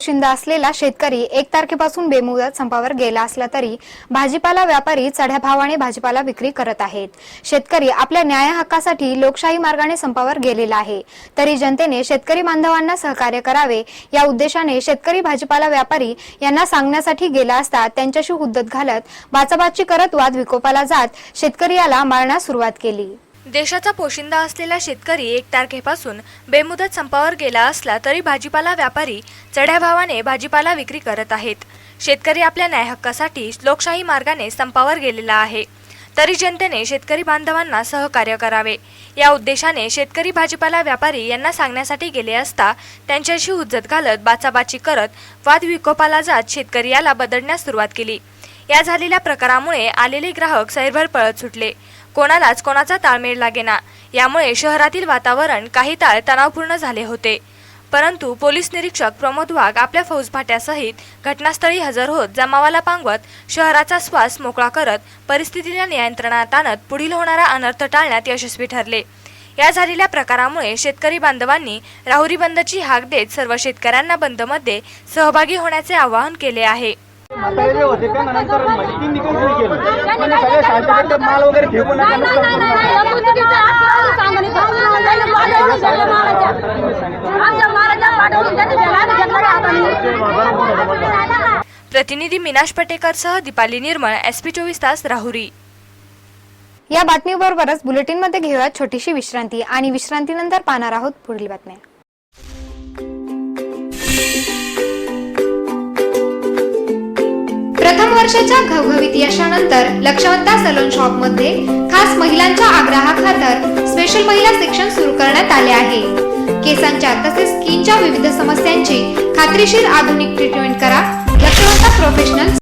शिंदा असलेला शेतकरी एक तारखेपासून बेमुदत संपावर गेला असला तरी भाजीपाला व्यापारी चढ्या भावाने भाजीपाला विक्री करत आहेत. शेतकरी आपल्या न्याय हक्कासाठी लोकशाही मार्गाने संपावर गेलेला आहे. तरी जनतेने शेतकरी बांधवांना सहकार्य करावे या उद्देशाने शेतकरी भाजीपाला व्यापारी यांना सांगण्यासाठी गेला असता त्यांच्याशी हुद्दत घालत बाचाबाची करत वाद विकोपाला जात शेतकरी याला मारण्यास सुरुवात केली. देशाचा पोशिंदा असलेला शेतकरी एक तारखेपासून बेमुदत संपावर गेला असला तरी भाजीपाला व्यापारी चढ्या भावाने भाजीपाला विक्री करत आहेत. शेतकरी आपल्या न्यायहक्कासाठी लोकशाही मार्गाने संपावर गेलेला आहे. तरी जनतेने शेतकरी बांधवांना सहकार्य करावे. या उद्देशाने शेतकरी भाजीपाला व्यापारी यांना सांगण्यासाठी गेले असता त्यांच्याशी हुज्जत घालत बाचाबाची करत वाद विकोपाला जात शेतकरी याला बदलण्यास सुरुवात केली. या झालेल्या प्रकारामुळे आलेले ग्राहक सैरभर पळत सुटले. कोणालाच कोणाचा ताळमेळ लागेना. यामुळे शहरातील वातावरण काही काळ तणावपूर्ण झाले होते. परंतु पोलीस निरीक्षक प्रमोद वाघ आपल्या फौजफाट्यासहित घटनास्थळी हजर होत जमावाला पांगवत शहराचा श्वास मोकळा करत परिस्थितीला नियंत्रणात आणत पुढील होणारा अनर्थ टाळण्यात यशस्वी ठरले. या झालेल्या प्रकारामुळे शेतकरी बांधवांनी राहुरी बंदची हाक देत सर्व शेतकऱ्यांना बंदमध्ये सहभागी होण्याचे आवाहन केले आहे. म्हणजे माल वगैरे. प्रतिनिधी मिनाश पटेकरसह दीपाली निर्मळ एस पी चोवीस तास राहुरी या बातमीबरोबरच बुलेटिनमध्ये घेऊया छोटीशी विश्रांती आणि विश्रांतीनंतर पाहणार आहोत पुढील बातम्या प्रथम वर्षाच्या घवघवीत यशानंतर लक्षवंता सलून शॉपमध्ये खास महिलांच्या आग्रहाखातर स्पेशल महिला सेक्शन सुरू करण्यात आले आहे. केसांच्या तसेच स्किनच्या विविध समस्यांची खात्रीशीर आधुनिक ट्रीटमेंट करा. लक्षवंता प्रोफेशनल